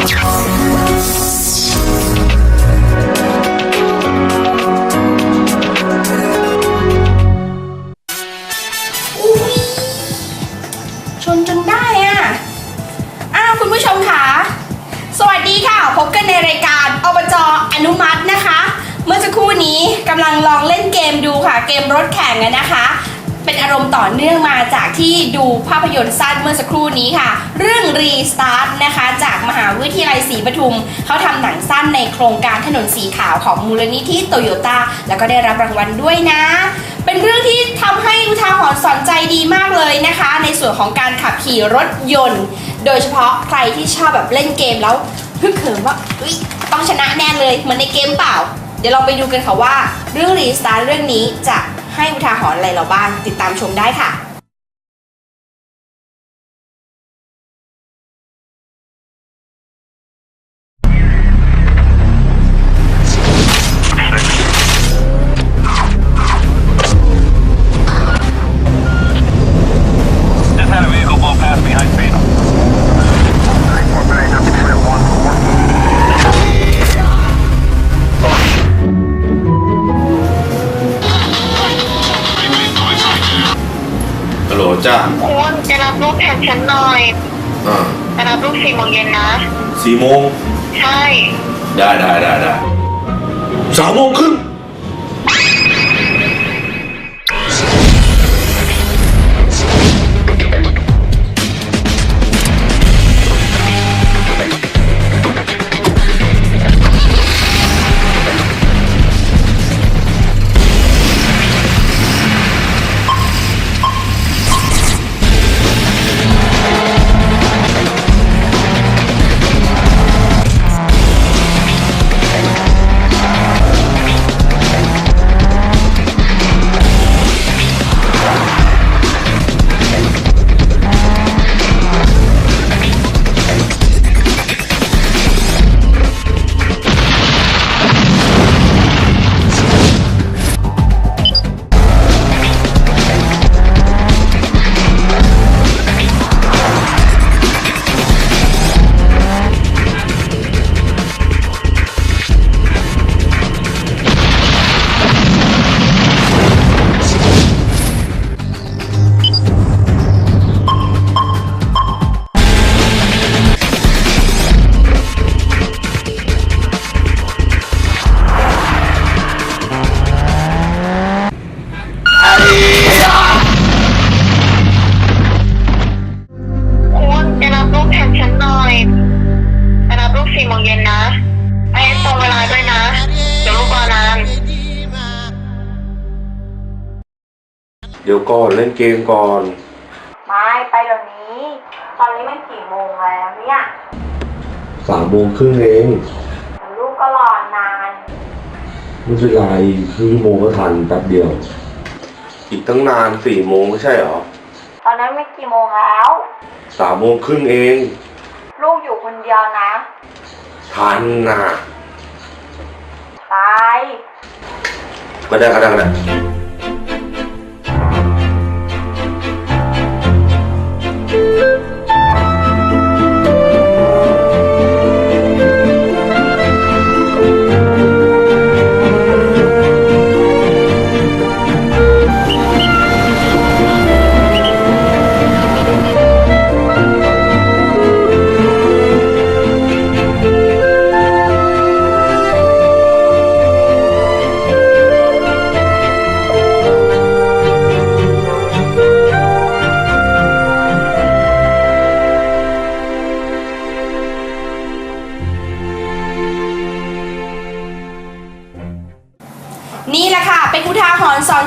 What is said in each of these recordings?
ชนจนได้อะอ้าวคุณผู้ชมค่ะ สวัสดีค่ะ พบกันในรายการอบจอนุมัตินะคะ เมื่อสักครู่นี้กำลังลองเล่นเกมดูค่ะ เกมรถแข่งอะนะคะ เป็นอารมณ์ต่อเนื่องมาจากที่ดูภาพยนตร์สั้นเมื่อสักครู่นี้ค่ะ เรื่อง Restart นะคะจากมหาวิทยาลัยศรีปทุม เขาทำหนังสั้นในโครงการถนนสีขาวของมูลนิธิโตโยต้าแล้วก็ได้รับรางวัลด้วยนะ เป็นเรื่องที่ทำให้อุทาหรณ์สอนใจดีมากเลยนะคะ ในส่วนของการขับขี่รถยนต์ โดยเฉพาะใครที่ชอบแบบเล่นเกมแล้วฮึกเหิมว่าอุ๊ยต้องชนะแน่เลยเหมือนในเกมเปล่า เดี๋ยวเราไปดูกันค่ะว่า เรื่องรีสตาร์เรื่องนี้จะ ให้อุทาหรณ์อะไรเราบ้างติดตามชมได้ค่ะ โหลจ้าคุณจะรับลูกแทนฉันหน่อยอ่าจะรับลูกสี่โมงเย็นนะสี่โมงใช่ ได้ได้ได้ได้สามโมงครึ่ง เดี๋ยวก่อนเล่นเกมก่อน ไม่ไปเดี๋ยวนี้ ตอนนี้มันกี่โมงแล้วเนี่ยสามโมงครึ่งเองลูกก็รอนานไม่เป็นไรครึ่งชั่วโมงก็ทันแป๊บเดียว อีกตั้งนานสี่โมงไม่ใช่เหรอตอนนั้นไม่กี่โมงแล้ว สามโมงครึ่งเอง ลูกอยู่คนเดียวนะทันนะไป ก็ได้ก็ได้ก็ได้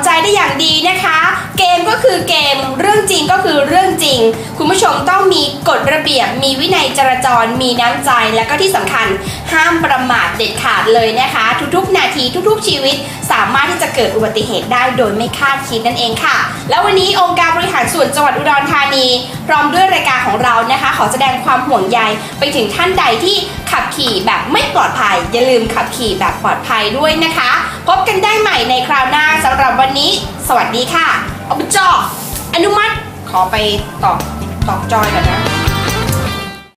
ใจได้อย่างดีนะคะ เกมก็คือเกมเรื่องจริงก็คือเรื่องจริง คุณผู้ชมต้องมีกฎระเบียบ มีวินัยจราจร มีน้ำใจและก็ที่สำคัญห้ามประมาทเด็ดขาดเลยนะคะ ทุกๆ นาทีทุกๆ ชีวิต สามารถที่จะเกิดอุบัติเหตุได้โดยไม่คาดคิดนั่นเองค่ะ แล้ววันนี้องค์การบริหารส่วนจังหวัดอุดรธานี พร้อมด้วยรายการของเรานะคะ ขอแสดงความห่วงใยไปถึงท่านใดที่ขับขี่แบบไม่ปลอดภัย อย่าลืมขับขี่แบบปลอดภัยด้วยนะคะ พบกันได้ใหม่ในคราวหน้า นี้สวัสดีค่ะอบจออนุมัติขอไปตอบตอบจอยก่อนนะ